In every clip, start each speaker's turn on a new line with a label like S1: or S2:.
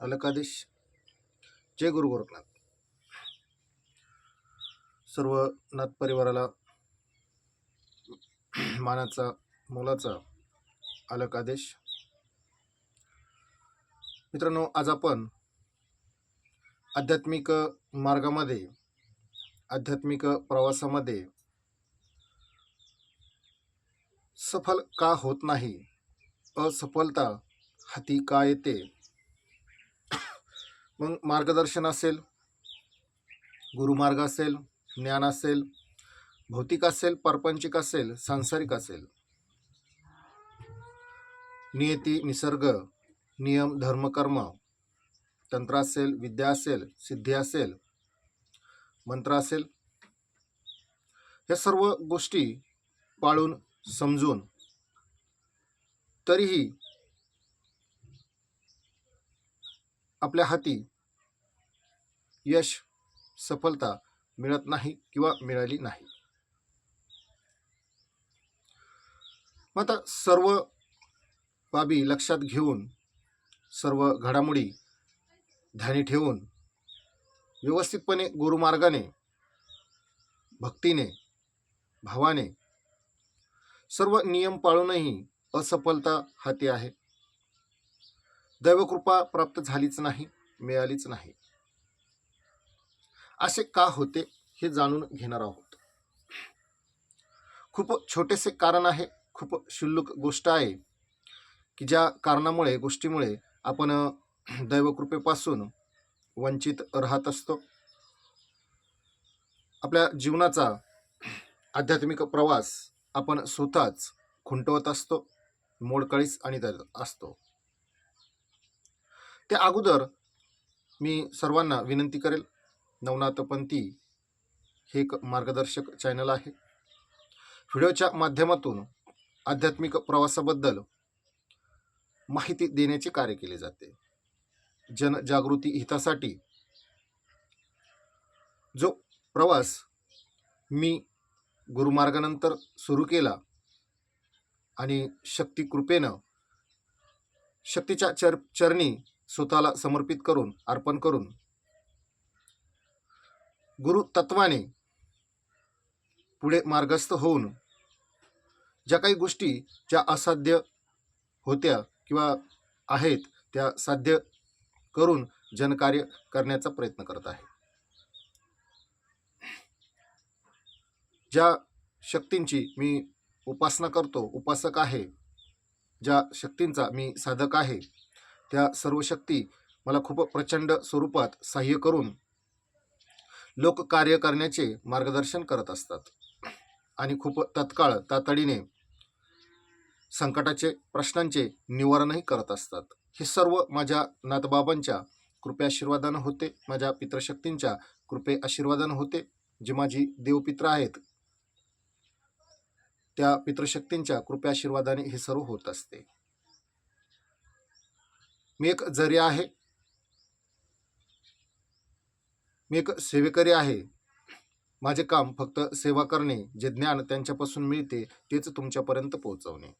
S1: अलकादेश. जय गुरु गोरखनाथ. सर्व नाथ परिवाराला मानाचा मोलाचा अलकादेश. मित्रांनो आज आपण आध्यात्मिक मार्गामध्ये आध्यात्मिक प्रवासामध्ये सफल का होत नाही? असफलता हाती का येते? मग मार्गदर्शन असेल गुरुमार्ग असेल ज्ञान असेल भौतिक असेल पारपंचिक असेल सांसारिक असेल. नियती निसर्ग नियम धर्म कर्म तंत्र असेल विद्या असेल सिद्धी असेल मंत्र असेल ह्या सर्व गोष्टी पाळून समजून तरीही आपल्या हाती यश सफलता मिळत नाही किंवा मिळाली नाही. आता सर्व बाबी लक्षात घेऊन सर्व घडामोडी ध्यानी ठेवून व्यवस्थितपणे गुरुमार्गाने भक्तीने भावाने सर्व नियम पाळूनही असफलता हाती आहे. दैवकृपा प्राप्त झालीच नाही मिळालीच नाही. असे का होते हे जाणून घेणार आहोत. खूप छोटेसे कारण आहे खूप क्षुल्लक गोष्ट आहे की ज्या कारणामुळे गोष्टीमुळे आपण दैवकृपेपासून वंचित राहत असतो. आपल्या जीवनाचा आध्यात्मिक प्रवास आपण स्वतःच खुंटवत असतो मोडकळीस आणि असतो. त्या अगोदर मी सर्वांना विनंती करेल नवनाथपंथी हे एक मार्गदर्शक चॅनल आहे. व्हिडिओच्या माध्यमातून आध्यात्मिक प्रवासाबद्दल माहिती देण्याचे कार्य केले जाते. जनजागृती हितासाठी जो प्रवास मी गुरुमार्गानंतर सुरू केला आणि शक्ती कृपेनं शक्तीच्या चर चरणी स्वतःला समर्पित करून अर्पण करून. गुरु तत्वाने पुढे मार्गस्थ होऊन ज्या काही गोष्टी ज्या असाध्य होत्या किंवा आहेत त्या साध्य करून जनकार्य करण्याचा प्रयत्न करत आहे. ज्या शक्तींची मी उपासना करतो उपासक आहे. ज्या शक्तींचा मी साधक आहे त्या सर्व शक्ती मला खूप प्रचंड स्वरूपात सहाय्य करून लोककार्य करण्याचे मार्गदर्शन करत असतात. आणि खूप तत्काळ तातडीने संकटाचे प्रश्नांचे निवारणही करत असतात. हे सर्व माझ्या नातबाबांच्या कृपे आशीर्वादानं होते. माझ्या पितृशक्तींच्या कृपे आशीर्वादानं होते. जे माझी देवपित्र आहेत त्या पितृशक्तींच्या कृपे आशीर्वादाने हे सर्व होत असते. मी एक जरी आहे मी एक सेवेकरी आहे. माझे काम फक्त सेवा करणे जे ज्ञान त्यांच्यापासून मिळते तेच तुमच्यापर्यंत पोहोचवणे.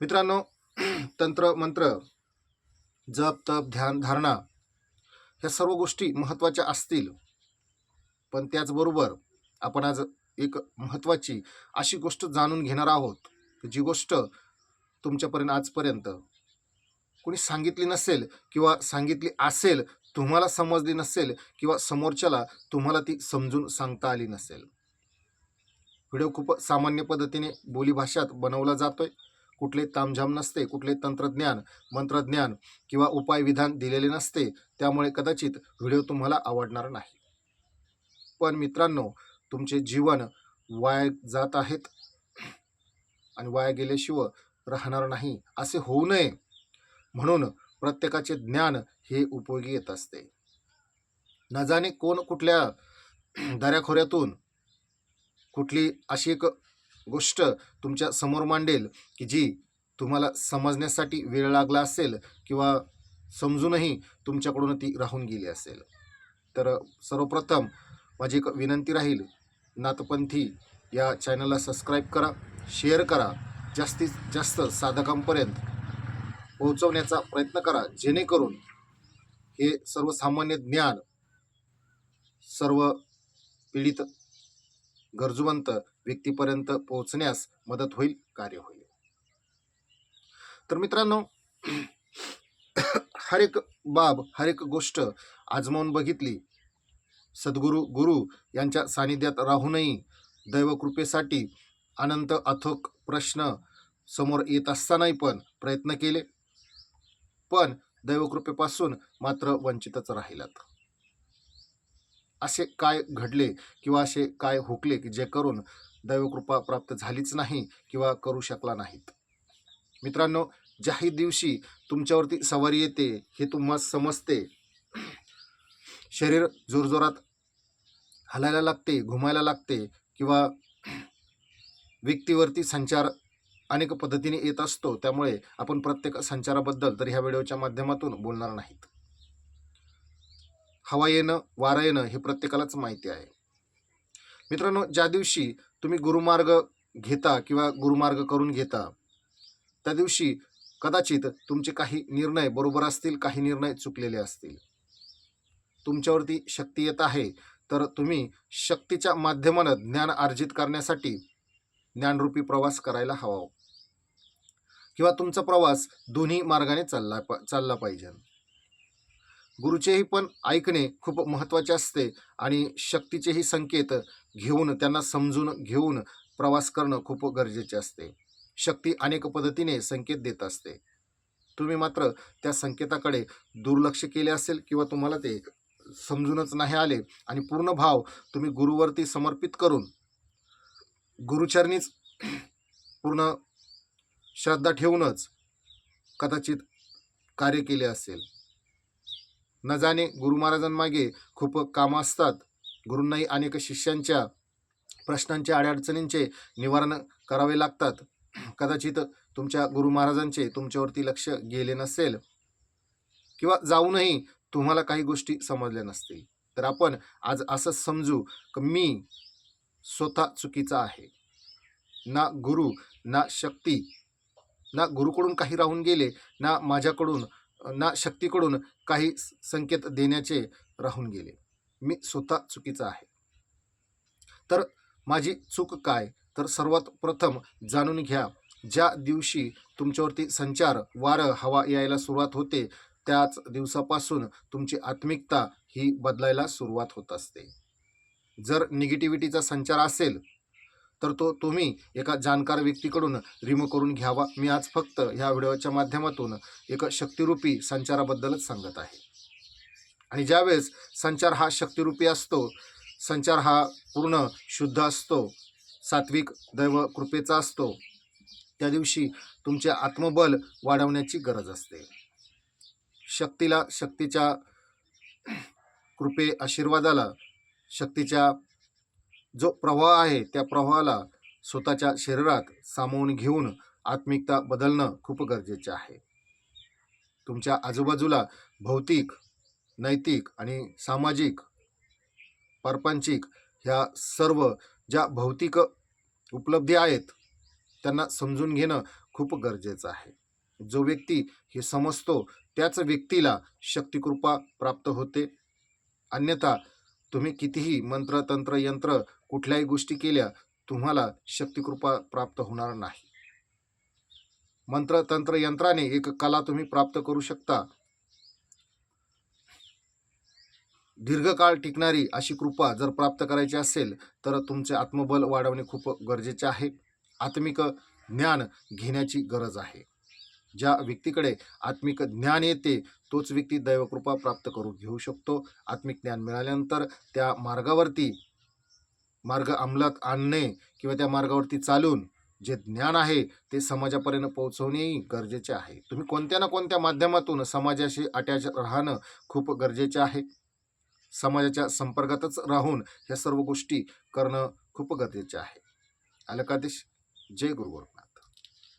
S1: मित्रांनो तंत्र मंत्र जप तप ध्यान धारणा ह्या सर्व गोष्टी महत्त्वाच्या असतील. पण त्याचबरोबर आपण आज एक महत्त्वाची अशी गोष्ट जाणून घेणार आहोत जी गोष्ट तुमच्यापर्यंत आजपर्यंत कोणी सांगितली नसेल किंवा सांगितली असेल तुम्हाला समजली नसेल किंवा समोरच्याला तुम्हाला ती समजून सांगता आली नसेल. व्हिडिओ खूप सामान्य पद्धतीने बोलीभाषात बनवला जातोय. कुठले तामझाम नसते कुठले तंत्रज्ञान मंत्रज्ञान किंवा उपायविधान दिलेले नसते त्यामुळे कदाचित व्हिडिओ तुम्हाला आवडणार नाही. पण मित्रांनो तुमचे जीवन वाया जात आहेत आणि वाया गेल्याशिवाय राहणार नाही असे होऊ नये. म्हणून प्रत्येकाचे ज्ञान हे उपयोगी येत असते. न जाणे कोण कुठल्या दऱ्याखोऱ्यातून कुठली अशी एक गोष्ट तुमच्यासमोर मांडेल की जी तुम्हाला समजण्यासाठी वेळ लागला असेल किंवा समजूनही तुमच्याकडून ती राहून गेली असेल. तर सर्वप्रथम माझी एक विनंती राहील नाथपंथी या चॅनलला सबस्क्राईब करा शेअर करा. जास्तीत जास्त साधकांपर्यंत पोहोचवण्याचा प्रयत्न करा. जेणेकरून हे सर्वसामान्य ज्ञान सर्व पीडित गरजूवंत व्यक्तीपर्यंत पोहोचण्यास मदत होईल कार्य होईल. तर मित्रांनो हर एक बाब हर एक गोष्ट आजमावून बघितली. सद्गुरू गुरु यांच्या सानिध्यात राहूनही दैवकृपेसाठी अनंत अथोक प्रश्न समोर येत असतानाही पण प्रयत्न केले. पण दैवकृपेपासून मात्र वंचितच राहिलात. असे काय घडले किंवा असे काय हुकले की जे करून दैवकृपा प्राप्त झालीच नाही किंवा करू शकला नाहीत? मित्रांनो ज्याही दिवशी तुमच्यावरती सवारी येते हे तुम्हाला समजते. शरीर जोरजोरात हलायला लागते घुमायला लागते किंवा व्यक्तीवरती संचार अनेक पद्धतीने येत असतो त्यामुळे आपण प्रत्येक संचाराबद्दल तर ह्या व्हिडिओच्या माध्यमातून बोलणार नाहीत. हवा येणं वारा येणं हे प्रत्येकालाच माहिती आहे. मित्रांनो ज्या दिवशी तुम्ही गुरुमार्ग घेता किंवा गुरुमार्ग करून घेता त्या दिवशी कदाचित तुमचे काही निर्णय बरोबर असतील काही निर्णय चुकलेले असतील. तुमच्यावरती शक्ती येत आहे तर तुम्ही शक्तीच्या माध्यमानं ज्ञान अर्जित करण्यासाठी ज्ञानरूपी प्रवास करायला हवा. किंवा तुमचा प्रवास दोन्ही मार्गाने चालला प चालला पाहिजे. गुरुचेही पण ऐकणे खूप महत्त्वाचे असते आणि शक्तीचेही संकेत घेऊन त्यांना समजून घेऊन प्रवास करणं खूप गरजेचे असते. शक्ती अनेक पद्धतीने संकेत देत असते. तुम्ही मात्र त्या संकेताकडे दुर्लक्ष केले असेल किंवा तुम्हाला ते समजूनच नाही आले आणि पूर्ण भाव तुम्ही गुरुवरती समर्पित करून गुरुचरणीच पूर्ण श्रद्धा ठेवूनच कदाचित कार्य केले असेल. न जाणे गुरु महाराजांमागे खूप कामं असतात. गुरूंनाही अनेक शिष्यांच्या प्रश्नांच्या अडचणींचे निवारण करावे लागतात. कदाचित तुमच्या गुरु महाराजांचे तुमच्यावरती लक्ष गेले नसेल किंवा जाऊनही तुम्हाला काही गोष्टी समजल्या नसतील तर आपण आज असं समजू की मी स्वतः चुकीचा आहे. ना गुरु ना शक्ती ना गुरुकडून काही राहून गेले ना माझ्याकडून ना शक्तीकडून काही संकेत देण्याचे राहून गेले. मी स्वतः चुकीचा आहे. तर माझी चूक काय? तर सर्वात प्रथम जाणून घ्या ज्या दिवशी तुमच्यावरती संचार वारं हवा यायला सुरुवात होते त्याच दिवसापासून तुमची आत्मिकता ही बदलायला सुरुवात होत असते. जर निगेटिव्हिटीचा संचार असेल तर तो तुम्ही एका जाणकार व्यक्तीकडून रिमूव्ह करून घ्यावा. मी आज फक्त ह्या व्हिडिओच्या माध्यमातून एक शक्तिरूपी संचाराबद्दलच सांगत आहे. आणि ज्यावेळेस संचार हा शक्तिरूपी असतो संचार हा पूर्ण शुद्ध असतो सात्विक दैव कृपेचा असतो त्या दिवशी तुमचे आत्मबल वाढवण्याची गरज असते. शक्तीला शक्तीच्या कृपे आशीर्वादाला शक्तीच्या जो प्रवाह आहे त्या प्रवाहाला स्वतःच्या शरीरात सामावून घेऊन आत्मिकता बदलणं खूप गरजेचे आहे. तुमच्या आजूबाजूला भौतिक नैतिक आणि सामाजिक पारपांचिक ह्या सर्व ज्या भौतिक उपलब्धी आहेत त्यांना समजून घेणं खूप गरजेचं आहे. जो व्यक्ती हे समजतो त्याच व्यक्तीला शक्तिकृपा प्राप्त होते. अन्यथा तुम्ही कितीही मंत्र तंत्र यंत्र कुठल्याही गोष्टी केल्या तुम्हाला शक्तिकृपा प्राप्त होणार नाही. मंत्र तंत्र यंत्राने एक कला तुम्ही प्राप्त करू शकता. दीर्घकाळ टिकणारी अशी कृपा जर प्राप्त करायची असेल तर तुमचे आत्मबल वाढवणे खूप गरजेचे आहे. आत्मिक ज्ञान घेण्याची गरज आहे. ज्या व्यक्तीकडे आत्मिक ज्ञान येते तोच व्यक्ती दैवकृपा प्राप्त करून घेऊ शकतो. आत्मिक ज्ञान मिळाल्यानंतर त्या मार्गावरती मार्ग अंमलात आणणे किंवा त्या मार्गावरती चालून जे ज्ञान आहे ते समाजापर्यंत पोहोचवणेही गरजेचे आहे. तुम्ही कोणत्या ना कोणत्या माध्यमातून समाजाशी अटॅच राहणं खूप गरजेचे आहे? समाजाच्या संपर्कातच राहून ह्या सर्व गोष्टी करणं खूप गरजेचे आहे. आलं का देश जय गुरुवर.